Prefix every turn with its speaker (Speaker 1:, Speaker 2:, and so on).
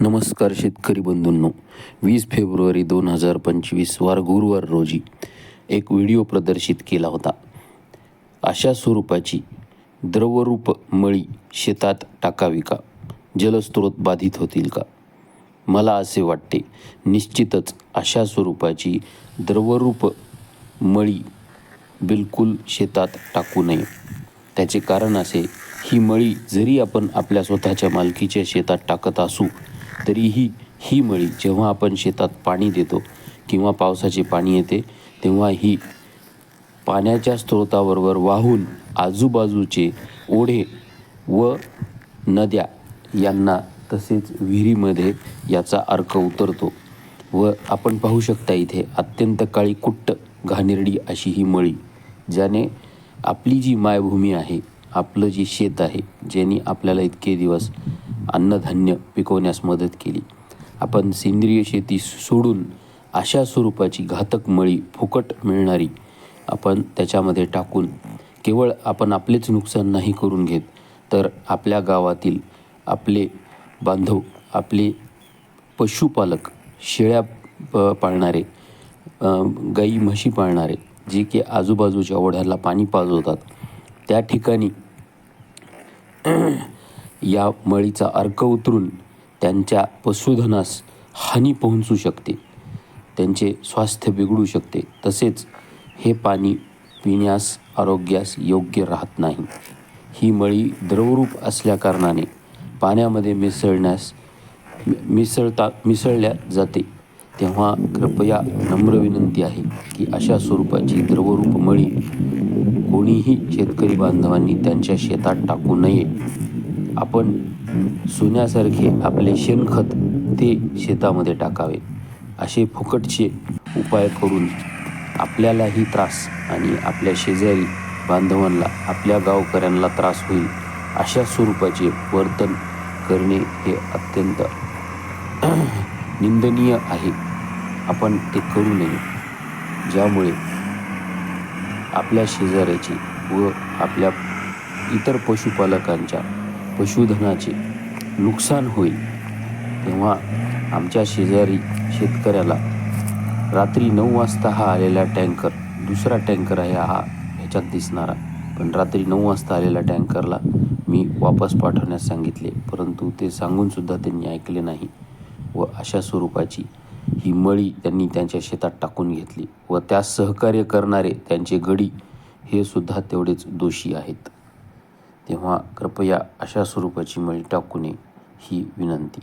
Speaker 1: नमस्कार शेतकरी बंधूंनो. वीस फेब्रुवारी दोन हजार पंचवीस वार गुरुवार रोजी एक व्हिडिओ प्रदर्शित केला होता. अशा स्वरूपाची द्रवरूप मळी शेतात टाकावी का? जलस्रोत बाधित होतील का? मला असे वाटते निश्चितच अशा स्वरूपाची द्रवरूप मळी बिलकुल शेतात टाकू नये. त्याचे कारण असे ही मळी जरी आपण आपल्या स्वतःच्या मालकीच्या शेतात टाकत असू तरीही ही मळी जेव्हा आपण शेतात पाणी देतो किंवा पावसाचे पाणी येते तेव्हा ही पाण्याच्या स्रोताबरोबर वाहून आजूबाजूचे ओढे व नद्या यांना तसेच विहिरीमध्ये याचा अर्क उतरतो व आपण पाहू शकता इथे अत्यंत काळी कुट्ट घाणेरडी अशी ही मळी ज्याने आपली जी मायभूमी आहे आपलं जे शेत आहे ज्यांनी आपल्याला इतके दिवस अन्नधान्य पिकवण्यास मदत केली. आपण सेंद्रिय शेती सोडून अशा स्वरूपाची घातक मळी फुकट मिळणारी आपण त्याच्यामध्ये टाकून केवळ आपण आपलेच नुकसान नाही करून घेत तर आपल्या गावातील आपले बांधव आपले पशुपालक शेळ्या प पाळणारे गाई म्हशी पाळणारे जे की आजूबाजूच्या ओढ्याला पाणी पाजवतात त्या ठिकाणी या मळीचा अर्क उतरून त्यांच्या पशुधनास हानी पोहोचू शकते. त्यांचे स्वास्थ्य बिघडू शकते. तसेच हे पाणी पिण्यास आरोग्यास योग्य राहत नाही. ही मळी द्रवरूप असल्याकारणाने पाण्यामध्ये मिसळण्यास मिसळता मिसळल्या जाते. तेव्हा कृपया नम्र विनंती आहे की अशा स्वरूपाची द्रवरूप मळी कोणीही शेतकरी बांधवांनी त्यांच्या शेतात टाकू नये. आपण सोन्यासारखे आपले शेणखत ते शेतामध्ये टाकावे. असे फुकटचे उपाय करून आपल्यालाही त्रास आणि आपल्या शेजारी बांधवांना आपल्या गावकऱ्यांना त्रास होईल अशा स्वरूपाचे वर्तन करणे हे अत्यंत निंदनीय आहे. आपण ते करू नये ज्यामुळे आपल्या शेजाऱ्याची व आपल्या इतर पशुपालकांच्या पशुधनाचे नुकसान होईल तेव्हा आमच्या शेजारी शेतकऱ्याला रात्री नऊ वाजता हा आलेला टँकर दुसरा टँकर आहे हा ह्याच्यात दिसणारा. पण रात्री नऊ वाजता आलेल्या टँकरला मी वापस पाठवण्यास सांगितले परंतु ते सांगूनसुद्धा त्यांनी ऐकले नाही व अशा स्वरूपाची ही मळी त्यांनी त्यांच्या शेतात टाकून घेतली व त्यास सहकार्य करणारे त्यांचे गडी हे सुद्धा तेवढेच दोषी आहेत. तेव्हा कृपया अशा स्वरूपाची मळी टाकू नये ही विनंती.